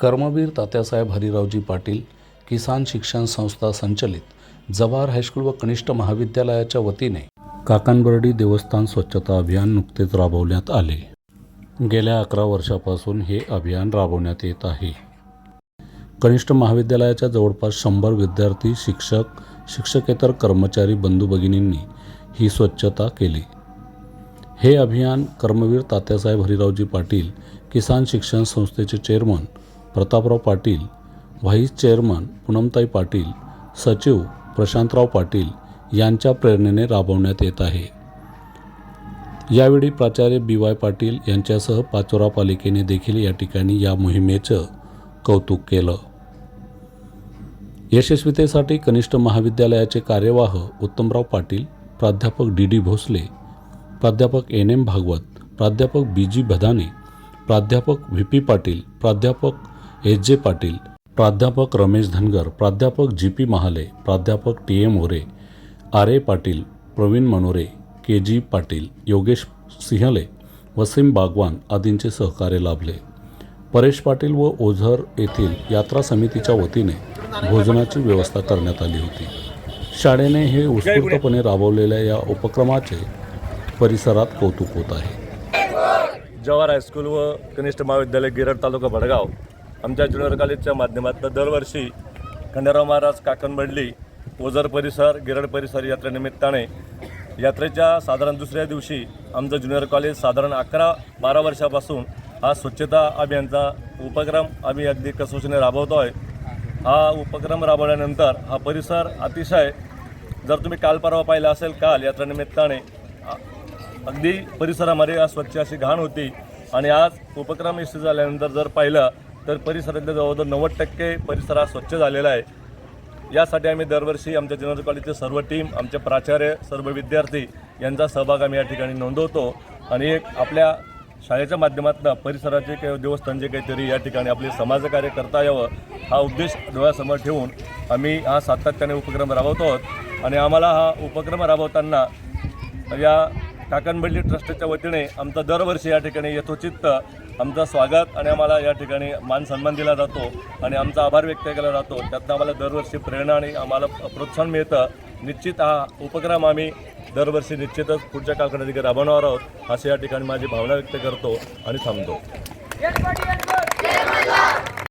कर्मवीर तात्यासाहेब हरिरावजी पाटील किसान शिक्षण संस्था संचलित जवाहर हायस्कूल व कनिष्ठ महाविद्यालयाच्या वतीने काकांबर्डी देवस्थान स्वच्छता अभियान नुकतेच राबवण्यात आले. गेल्या अकरा वर्षापासून हे अभियान राबवण्यात येत आहे. कनिष्ठ महाविद्यालयाच्या जवळपास शंभर विद्यार्थी शिक्षक शिक्षकेतर कर्मचारी बंधू भगिनींनी ही स्वच्छता केली. हे अभियान कर्मवीर तात्यासाहेब हरिरावजी पाटील किसान शिक्षण संस्थेचे chairman Prataprao Patil vice chairman Poonamtai Patil सचिव प्रशांतराव पाटील यांच्या प्रेरणेने राबवण्यात येत आहे. यावेळी प्राचार्य बी वाय पाटील यांच्यासह पाचोरा पालिकेने देखील या ठिकाणी या मोहिमेचं कौतुक केलं. यशस्वीतेसाठी कनिष्ठ महाविद्यालयाचे कार्यवाह उत्तमराव पाटील प्राध्यापक डी डी भोसले प्राध्यापक एन एम भागवत प्राध्यापक बी जी भदाने प्राध्यापक व्ही पी पाटील प्राध्यापक एच जे पाटील प्राध्यापक रमेश धनगर प्राध्यापक जी पी महाले प्राध्यापक T M More R A Patil Pravin Manore K G Patil Yogesh Sinhale Wasim Bagwan आदींचे सहकार्य लाभले. परेश पाटील व ओझर येथील यात्रा समितीच्या वतीने भोजनाची व्यवस्था करण्यात आली होती. शाळेने हे उत्स्फूर्तपणे राबवलेल्या या उपक्रमाचे परिसरात कौतुक होत आहे. जवाहर हायस्कूल व कनिष्ठ महाविद्यालय गिरड तालुका भडगाव आमच्या ज्युनियर कॉलेजच्या माध्यमातून दरवर्षी खंडेराव महाराज काकणबडली ओझर परिसर गिरड परिसर यात्रेनिमित्ताने यात्रेच्या साधारण दुसऱ्या दिवशी आमचं ज्युनियर कॉलेज साधारण अकरा बारा वर्षापासून हा स्वच्छता अभियानचा उपक्रम आम्ही अगदी कसोशीने राबवतो आहे हा उपक्रम राबवल्यानंतर हा परिसर अतिशय जर तुम्ही काल परवा पाहिला असेल काल यात्रेनिमित्ताने अगदी परिसरामध्ये स्वच्छ अशी घाण होती आणि आज उपक्रम यशस्वी झाल्यानंतर जर पाहिलं तर परिसरातल्या जवळजवळ नव्वद टक्के परिसर हा स्वच्छ झालेला आहे. यासाठी आम्ही दरवर्षी आमच्या जनरल कॉलेजचे सर्व टीम आमचे प्राचार्य सर्व विद्यार्थी यांचा सहभाग आम्ही या ठिकाणी नोंदवतो. आणि एक आपल्या शाळेच्या माध्यमातून परिसराचे काही देवस्थान जे काहीतरी या ठिकाणी आपले समाजकार्य करता यावं हा उद्देश डोळ्यासमोर ठेवून आम्ही हा सातत्याने उपक्रम राबवतो आहोत. आणि आम्हाला हा उपक्रम राबवताना या काकणबंडी ट्रस्टच्या वतीने आमचं दरवर्षी या ठिकाणी यथोचित आमचं स्वागत आणि आम्हाला या ठिकाणी मान सन्मान दिला जातो आणि आमचा आभार व्यक्त केला जातो. त्यातनं आम्हाला दरवर्षी प्रेरणा आणि आम्हाला प्रोत्साहन मिळतं. निश्चित हा उपक्रम आम्ही दरवर्षी निश्चितच पुढच्या कालखंडात राबवणार आहोत. असे या ठिकाणी माझी भावना व्यक्त करतो आणि थांबतो.